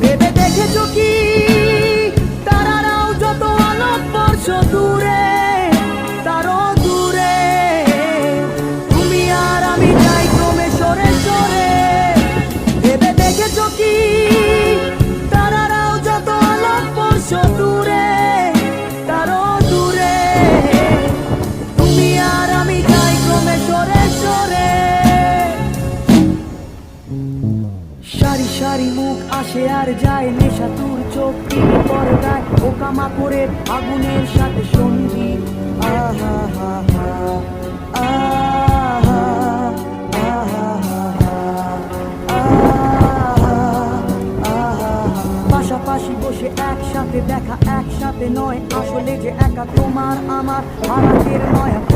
ভেবে দেখেছ কি? তারারাও যত আলোক বর্ষ দূরে, তারও দূরে। তুমি আর আমি যাই ক্রমে সরে সরে। ভেবে দেখেছ কি? তারারাও যত আলোক বর্ষ দূরে সারি সারি মুখ আসে আর যায় নেশা তুর চোখ টিভি পর্দায় ওকামা করে আগুনের সাথে সন্ধি আহা, হা হা পাশাপাশি বসে একসাথে দেখা, একসাথে নয়। আসলে যে একা তোমার আমার হারাতের নয়া